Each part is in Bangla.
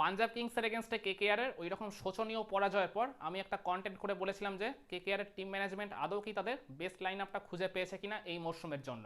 পাঞ্জাব কিংসের এগেনস্টে কেকেআরের ওই রকম শোচনীয় পরাজয়ের পর আমি একটা কন্টেন্ট করে বলেছিলাম যে কেকেআরের টিম ম্যানেজমেন্ট আদৌ কি তাদের বেস্ট লাইন আপটা খুঁজে পেয়েছে কিনা এই মরশুমের জন্য।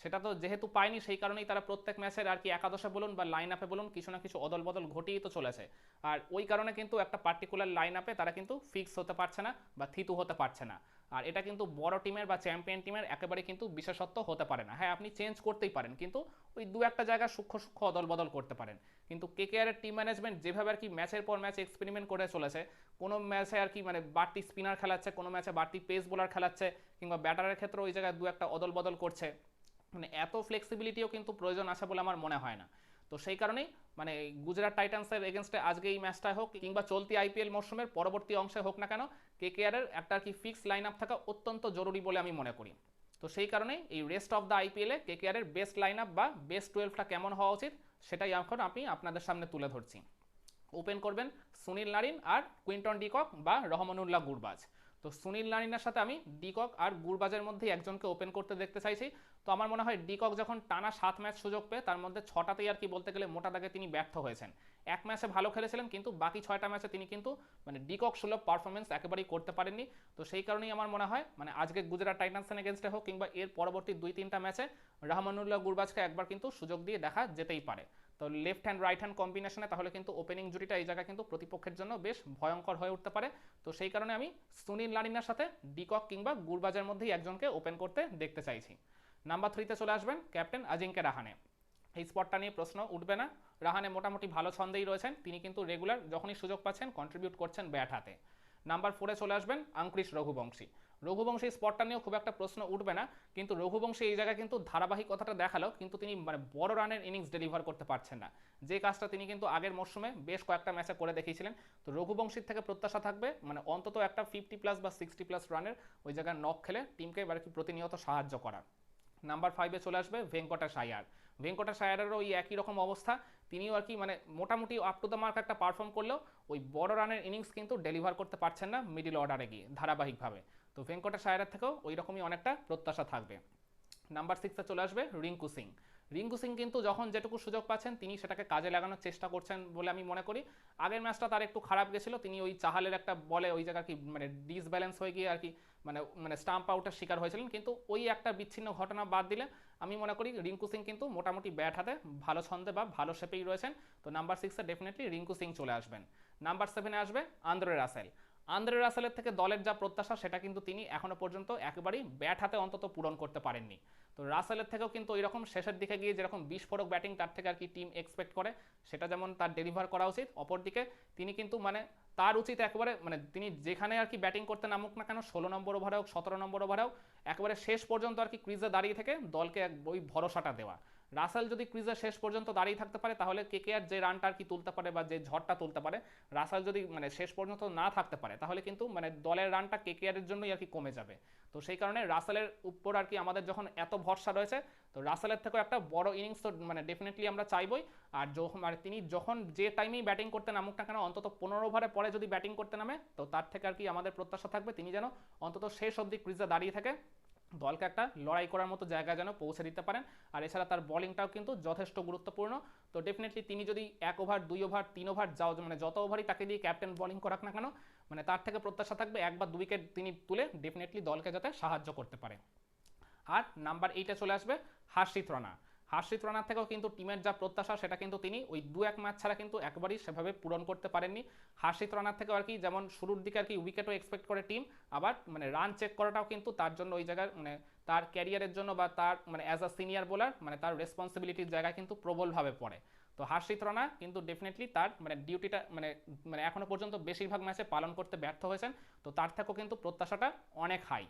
সেটা তো যেহেতু পায়নি, সেই কারণেই তারা প্রত্যেক ম্যাচের আর কি একাদশে বলুন বা লাইন আপে বলুন কিছু না কিছু অদল বদল ঘটিয়েই তো চলেছে। আর ওই কারণে কিন্তু একটা পার্টিকুলার লাইন আপে তারা কিন্তু ফিক্স হতে পারছে না বা থিতু হতে পারছে না। আর এটা কিন্তু বড় টিমের বা চ্যাম্পিয়ন টিমের একেবারে কিন্তু বিশেষত্ব হতে পারে না। হ্যাঁ আপনি চেঞ্জ করতেই পারেন, কিন্তু ওই দু একটা জায়গা সূক্ষ্ম সূক্ষ্ম অদল বদল করতে পারেন। কিন্তু কে কে কেকেআরের টিম ম্যানেজমেন্ট যেভাবে আর কি ম্যাচের পর ম্যাচ এক্সপেরিমেন্ট করে চলেছে, কোনো ম্যাচে আর কি মানে বাড়তি স্পিনার খেলাচ্ছে, কোনো ম্যাচে বাড়তি পেস বোলার খেলাচ্ছে, কিংবা ব্যাটারের ক্ষেত্রে ওই জায়গায় দু একটা অদল বদল করছে মানে এত ফ্লেক্সিবিলিটিও কিন্তু প্রয়োজন আছে বলে আমার মনে হয় না। তো সেই কারণেই মানে গুজরাট টাইটান্সের এগেনস্টে আজকে এই ম্যাচটা হোক, কিংবা চলতি আইপিএল মরশুমের পরবর্তী অংশে হোক না কেন কে কে কেকেআরের একটা আর কি ফিক্স লাইন আপ থাকা অত্যন্ত জরুরি বলে আমি মনে করি। তো সেই কারণে এই রেস্ট অফ দ্য আইপিএলে কেকেআরের বেস্ট লাইন আপ বা বেস্ট টুয়েলভটা কেমন হওয়া উচিত, সেটাই এখন আমি আপনাদের সামনে তুলে ধরছি। ওপেন করবেন সুনীল নারিন আর কুইন্টন ডিকক বা রহমানুল্লাহ গুরবাজ। তো সুনীল নারিনের সাথে আমি ডিকক আর গুরবাজের মধ্যে একজনকে ওপেন করতে দেখতে চাইছি। তো আমার মনে হয় ডিকক যখন টানা সাত ম্যাচ সুযোগ পেয়ে, তার মধ্যে ছটাতেই আর কি বলতে গেলে মোটা দাগে তিনি ব্যর্থ হয়েছেন। এক ম্যাচে ভালো খেলেছিলেন, কিন্তু বাকি ছয়টা ম্যাচে তিনি কিন্তু মানে ডিকক সুলভ পারফরমেন্স একেবারেই করতে পারেননি। তো সেই কারণেই আমার মনে হয় মানে আজকে গুজরাট টাইটান্সের এগেনস্টে হোক কিংবা এর পরবর্তী দুই, তিনটা ম্যাচে রহমানুল্লাহ গুরবাজকে একবার কিন্তু সুযোগ দিয়ে দেখা যেতেই পারে। তো লেফট হ্যান্ড রাইট হ্যান্ড কম্বিনেশনে তাহলে কিন্তু ওপেনিং জুটিটা এই জায়গায় কিন্তু প্রতিপক্ষের জন্য বেশ ভয়ঙ্কর হয়ে উঠতে পারে। তো সেই কারণে আমি সুনীল লারিনার সাথে ডিকক কিংবা গুরবাজের মধ্যেই একজনকে ওপেন করতে দেখতে চাইছি। নাম্বার থ্রিতে চলে আসবেন ক্যাপ্টেন আজিঙ্কে রাহানে এই স্পটটা নিয়ে প্রশ্ন উঠবে না। রাহানে মোটামুটি ভালো ছন্দেই রয়েছেন। তিনি কিন্তু রেগুলার যখনই সুযোগ পাচ্ছেন কন্ট্রিবিউট করছেন ব্যাট হাতে। নাম্বার ফোরে চলে আসবেন আঙ্কুরিশ রঘুবংশী রঘুবংশী স্পটটা নিয়েও খুব একটা প্রশ্ন উঠবে না, কিন্তু রঘুবংশী এই জায়গায় কিন্তু ধারাবাহিকতাটা দেখাল, কিন্তু তিনি মানে বড় রানের ইনিংস ডেলিভার করতে পারছেন না। যে কাজটা তিনি কিন্তু আগের মরশুমে বেশ কয়েকটা ম্যাচে করে দেখিয়েছিলেন। তো রঘুবংশীর থেকে প্রত্যাশা থাকবে মানে অন্তত একটা ফিফটি প্লাস বা সিক্সটি প্লাস রানের ওই জায়গায় নক খেলে টিমকে এবার কি প্রতিনিয়ত সাহায্য করা নাম্বার ফাইভে চলে আসবে ভেঙ্কটেশ আয়ার ভেঙ্কটেশ আয়ারেরও ওই একই রকম অবস্থা। তিনিও আর কি মানে মোটামুটি আপ টু দ্য মার্ক একটা পারফর্ম করলেও ওই বড় রানের ইনিংস কিন্তু ডেলিভার করতে পারছেন না মিডিল অর্ডারে গিয়ে ধারাবাহিকভাবে। তো ভেঙ্কটেশ আয়ারের থেকেও ওই রকমই অনেকটা প্রত্যাশা থাকবে। নাম্বার সিক্সে চলে আসবে রিঙ্কু সিং রিঙ্কু সিং কিন্তু যখন যেটুকু সুযোগ পাচ্ছেন, তিনি সেটাকে কাজে লাগানোর চেষ্টা করছেন বলে আমি মনে করি। আগের ম্যাচটা তার একটু খারাপ গেছিল, তিনি ওই চাহালের একটা বলে ওই জায়গা কি মানে ডিসব্যালেন্স হয়ে গিয়ে আর কি মানে মানে স্টাম্প আউটের শিকার হয়েছিলেন। কিন্তু ওই একটা বিচ্ছিন্ন ঘটনা বাদ দিলে আমি মনে করি রিঙ্কু সিং কিন্তু মোটামুটি ব্যাট হাতে, ভালো ছন্দে বা ভালো শেপেই রয়েছেন। তো নাম্বার সিক্সে ডেফিনেটলি রিঙ্কু সিং চলে আসবেন। নাম্বার সেভেনে আসবে আন্দ্রে রাসেল। আন্দ্রে রাসেলের থেকে দলের যা প্রত্যাশা, সেটা কিন্তু তিনি এখনও পর্যন্ত একেবারেই ব্যাট হাতে অন্তত পূরণ করতে পারেননি। তো রাসেলের থেকেও কিন্তু ওই রকম শেষের দিকে গিয়ে যেরকম বিস্ফোরক ব্যাটিং তার থেকে আর কি টিম এক্সপেক্ট করে, সেটা যেমন তার ডেলিভার করা উচিত। অপরদিকে তিনি কিন্তু মানে তার উচিত একেবারে মানে তিনি যেখানে আর কি ব্যাটিং করতে নামুক না কেন, ষোলো নম্বর ওভারে হোক, সতেরো নম্বর ওভারে হোক, একেবারে শেষ পর্যন্ত আর কি ক্রিজে দাঁড়িয়ে থেকে দলকে ওই ভরসাটা দেওয়া। রাসেল যদি ক্রিজে শেষ পর্যন্ত দাঁড়িয়ে থাকতে পারে, তাহলে কেকেআর যে রানটা আর কি তুলতে পারে বা যে ঝড়টা তুলতে পারে, রাসেল যদি মানে শেষ পর্যন্ত না থাকতে পারে, তাহলে কিন্তু মানে দলের রানটা কেকেআরের জন্যই আর কি কমে যাবে। তো সেই কারণে রাসেলের উপর আর কি আমাদের যখন এত ভরসা রয়েছে, তো রাসেলের থেকেও একটা বড় ইনিংস তো মানে ডেফিনেটলি আমরা চাইবই। আর যখন মানে তিনি যখন যে টাইমেই ব্যাটিং করতে নামুক না কেন, অন্তত পনেরো ওভারে পরে যদি ব্যাটিং করতে নামে, তো তার থেকে আর কি আমাদের প্রত্যাশা থাকবে, তিনি যেন অন্তত শেষ অবধি ক্রিজে দাঁড়িয়ে থাকে। দলকে একটা লড়াই করার মতো জায়গা যেন পৌঁছে দিতে পারেন। আর এছাড়া তার বলিংটাও কিন্তু যথেষ্ট গুরুত্বপূর্ণ। তো ডেফিনেটলি তিনি যদি এক ওভার দুই ওভার তিন ওভার যাও মানে যত ওভারই তাকে দিয়ে ক্যাপ্টেন বলিং করাক না কেন মানে তার থেকে প্রত্যাশা থাকবে এক বা উইকেট তিনি তুলে ডেফিনেটলি দলকে যাতে সাহায্য করতে পারে। আর নাম্বার এইটা চলে আসবে হার্ষিত রানা। হার্ষিত রানার থেকেও কিন্তু টিমের যা প্রত্যাশা, সেটা কিন্তু তিনি ওই দু এক ম্যাচ ছাড়া কিন্তু একবারই সেভাবে পূরণ করতে পারেননি। হার্ষিত রানার থেকেও আর কি যেমন শুরুর দিকে আর কি উইকেটও এক্সপেক্ট করে টিম আবার মানে রান চেক করাটাও কিন্তু তার জন্য ওই জায়গায় মানে তার ক্যারিয়ারের জন্য বা তার মানে অ্যাজ আ সিনিয়র বোলার মানে তার রেসপন্সিবিলিটির জায়গায় কিন্তু প্রবলভাবে পড়ে। তো হার্ষিত রানা কিন্তু ডেফিনেটলি তার মানে ডিউটিটা মানে মানে এখনও পর্যন্ত বেশিরভাগ ম্যাচে পালন করতে ব্যর্থ হয়েছেন। তো তার থেকেও কিন্তু প্রত্যাশাটা অনেক হাই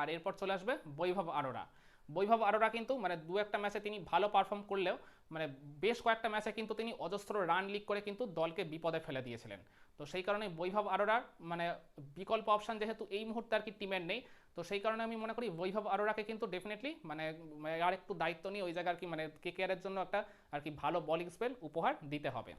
আর এরপর চলে আসবে বৈভব আরোরা। বৈভব আরোরা কিন্তু মানে দু একটা ম্যাচে তিনি ভালো পারফর্ম করলেও মানে বেশ কয়েকটা ম্যাচে কিন্তু তিনি অজস্র রান লিক করে কিন্তু দলকে বিপদে ফেলে দিয়েছিলেন। তো সেই কারণে বৈভব আরোরার মানে বিকল্প অপশান যেহেতু এই মুহূর্তে আর কি টিমের নেই, তো সেই কারণে আমি মনে করি বৈভব আরোরাকে কিন্তু ডেফিনেটলি মানে আর একটু দায়িত্ব নিয়ে ওই জায়গায় আর কি মানে কে কেকেআরের জন্য একটা আর কি ভালো বলিং স্পেল উপহার দিতে হবে।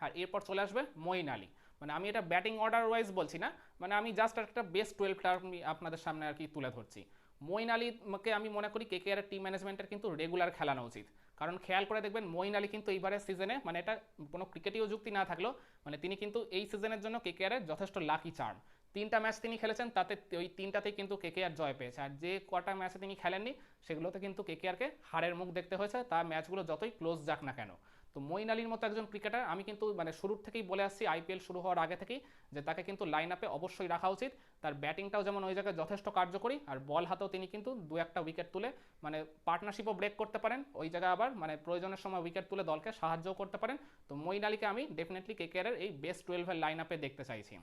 আর এরপর চলে আসবে মঈন আলী। মানে আমি এটা ব্যাটিং অর্ডার ওয়াইজ বলছি না মানে আমি জাস্ট একটা বেস্ট টুয়েলভটা আপনাদের সামনে আর কি তুলে ধরছি। মঈন আলীকে আমি মনে করি কেকেআর টিম ম্যানেজমেন্টের কিন্তু রেগুলার খেলানো উচিত। কারণ খেয়াল করে দেখবেন মঈন আলী কিন্তু এইবারের সিজনে মানে এটা কোনো ক্রিকেটীয় যুক্তি না থাকলেও মানে তিনি কিন্তু এই সিজনের জন্য কেকেআরের যথেষ্ট লাকি চার্ম তিনটা ম্যাচ তিনি খেলেছেন, তাতে ওই তিনটাতেই কিন্তু কেকেআর জয় পেয়েছে। আর যে কটা ম্যাচে তিনি খেলেননি, সেগুলোতে কিন্তু কেকেআরকে হারের মুখ দেখতে হয়েছে। তার ম্যাচগুলো যতই ক্লোজ যাক না কেন। তো মঈন আলীর মতো একজন ক্রিকেটার, আমি কিন্তু মানে শুরুর থেকেই বলে আসছি আইপিএল শুরু হওয়ার আগে থেকেই যে তাকে কিন্তু লাইন আপে অবশ্যই রাখা উচিত। তার ব্যাটিংটাও যেমন ওই জায়গায় যথেষ্ট কার্যকরী, আর বল হাতেও তিনি কিন্তু দু একটা উইকেট তুলে মানে পার্টনারশিপও ব্রেক করতে পারেন। ওই জায়গায় আবার মানে প্রয়োজনের সময় উইকেট তুলে দলকে সাহায্যও করতে পারেন। তো মঈন আলীকে আমি ডেফিনেটলি কেকেআরের এই বেস্ট টুয়েলভের লাইন আপে দেখতে চাইছি।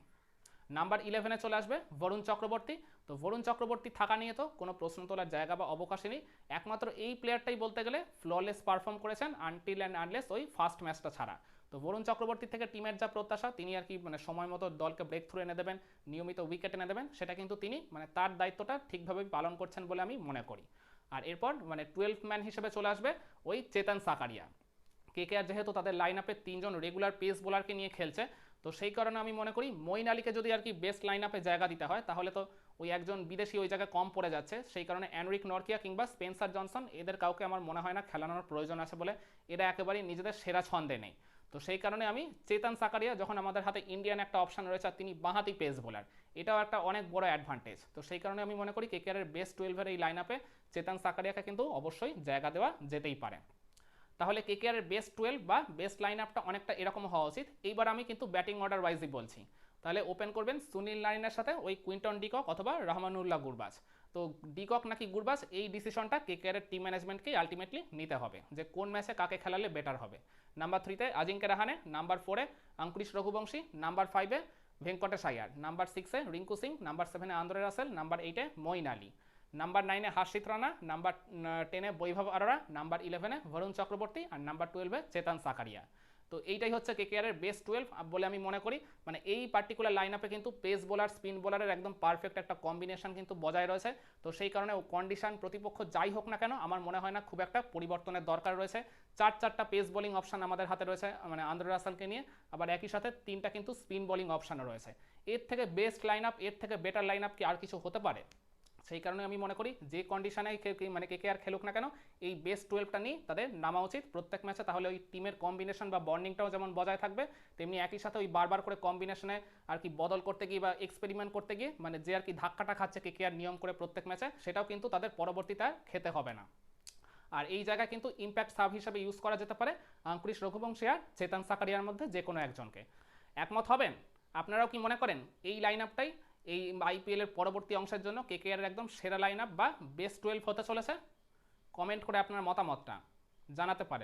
নাম্বার ইলেভেনে চলে আসবে বরুণ চক্রবর্তী তো বরুণ চক্রবর্তী থাকা নিয়ে তো কোনো প্রশ্ন তোলার জায়গা বা অবকাশই নেই। একমাত্র এই প্লেয়ারটাই বলতে গেলে ফ্ললেস পারফর্ম করেছেন আনটিল অ্যান্ড আনলেস ওই ফার্স্ট ম্যাচটা ছাড়া। তো বরুণ চক্রবর্তী থেকে টিমের যা প্রত্যাশা, তিনি আর কি মানে সময় মতো দলকে ব্রেক থ্রু এনে দেবেন, নিয়মিত উইকেট এনে দেবেন, সেটা কিন্তু তিনি মানে তার দায়িত্বটা ঠিকভাবে পালন করছেন বলে আমি মনে করি। আর এরপর মানে টুয়েলভ ম্যান হিসেবে চলে আসবে ওই চেতন সাকারিয়া। কেকেআর যেহেতু তাদের লাইন আপে তিনজন রেগুলার পেস বোলারকে নিয়ে খেলছে তো সেই কারণে আমি মনে করি মঈন আলীকে যদি আর কি বেস্ট লাইন আপে জায়গা দিতে হয়, তাহলে তো ওই একজন বিদেশি ওই জায়গায় কম পড়ে যাচ্ছে। সেই কারণে অ্যানরিক নর্কিয়া কিংবা স্পেন্সার জনসন, এদের কাউকে আমার মনে হয় না খেলানোর প্রয়োজন আছে বলে এরা একেবারেই নিজেদের সেরা ছন্দে নেই। তো সেই কারণে আমি চেতন সাকারিয়া যখন আমাদের হাতে ইন্ডিয়ান একটা অপশন রয়েছে, আর তিনি বাঁহাতি পেস বোলার এটাও একটা অনেক বড় অ্যাডভান্টেজ তো সেই কারণে আমি মনে করি কেকেআরের বেস্ট টুয়েলভের এই লাইন আপে চেতন সাকারিয়াকে কিন্তু অবশ্যই জায়গা দেওয়া যেতেই পারে। তাহলে কেকেআরের বেস্ট টুয়েলভ বা বেস্ট লাইন আপটা অনেকটা এরকম হওয়া উচিত। এইবার আমি কিন্তু ব্যাটিং অর্ডার ওয়াইজই বলছি। তাহলে ওপেন করবেন সুনীল নারিনের সাথে ওই কুইন্টন ডিকক অথবা রহমানুল্লাহ গুরবাজ। তো ডিকক নাকি গুরবাজ, এই ডিসিশনটা কেকেআরের টিম ম্যানেজমেন্টকেই আলটিমেটলি নিতে হবে, যে কোন ম্যাচে কাকে খেলালে বেটার হবে। নাম্বার থ্রিতে আজিঙ্কে রাহানে নাম্বার ফোরে অঙ্কুরিশ রঘুবংশী নাম্বার ফাইভে ভেঙ্কটেশ আয়ার নাম্বার সিক্সে রিঙ্কু সিং নাম্বার সেভেনে আন্দ্রে রাসেল নাম্বার এইটে মঈন আলী। নাম্বার নাইনে হার্ষিত রানা নাম্বার টেনে বৈভব আরোরা নাম্বার ইলেভেনে ভরুণ চক্রবর্তী আর নাম্বার টুয়েলভে চেতন সাকারিয়া তো এইটাই হচ্ছে কেকেআরের বেস্ট টুয়েলভ বলে আমি মনে করি। মানে এই পার্টিকুলার লাইন আপে কিন্তু পেস বোলার স্পিন বোলারের একদম পারফেক্ট একটা কম্বিনেশন কিন্তু বজায় রয়েছে। তো সেই কারণে কন্ডিশন প্রতিপক্ষ যাই হোক না কেন, আমার মনে হয় না খুব একটা পরিবর্তনের দরকার রয়েছে। চার চারটা পেস বোলিং অপশান আমাদের হাতে রয়েছে মানে আন্দ্র রাসালকে নিয়ে। আবার একই সাথে তিনটা কিন্তু স্পিন বোলিং অপশনও রয়েছে। এর থেকে বেস্ট লাইন আপ এর থেকে বেটার লাইন আপ কি আর কিছু হতে পারে? সেই কারণে আমি মনে করি যে কন্ডিশনে মানে কে কে আর খেলুক না কেন, এই বেস্ট টুয়েলভটা নিয়ে তাদের নামা উচিত। প্রত্যেক ম্যাচে তাহলে ওই টিমের কম্বিনেশন বা বন্ডিংটাও যেমন বজায় থাকবে, তেমনি একই সাথে ওই বারবার করে কম্বিনেশনে আর কি বদল করতে গিয়ে বা এক্সপেরিমেন্ট করতে গিয়ে মানে যে আর কি ধাক্কাটা খাচ্ছে কে কে আর নিয়ম করে প্রত্যেক ম্যাচে সেটাও কিন্তু তাদের পরবর্তীতে খেতে হবে না। আর এই জায়গায় কিন্তু ইম্প্যাক্ট সাব হিসাবে ইউজ করা যেতে পারে আঙ্কুরিশ রঘুবংশী আর চেতন সাকারিয়ার মধ্যে যে কোনো একজনকে। একমত হবেন? আপনারাও কি মনে করেন এই লাইন আপটাই এই আইপিএলের পরবর্তী অংশের জন্য কেকেআর একদম সেরা লাইন আপ বা বেস্ট টুয়েলভ হতে চলেছে। কমেন্ট করে আপনার মতামতটা জানাতে পারেন।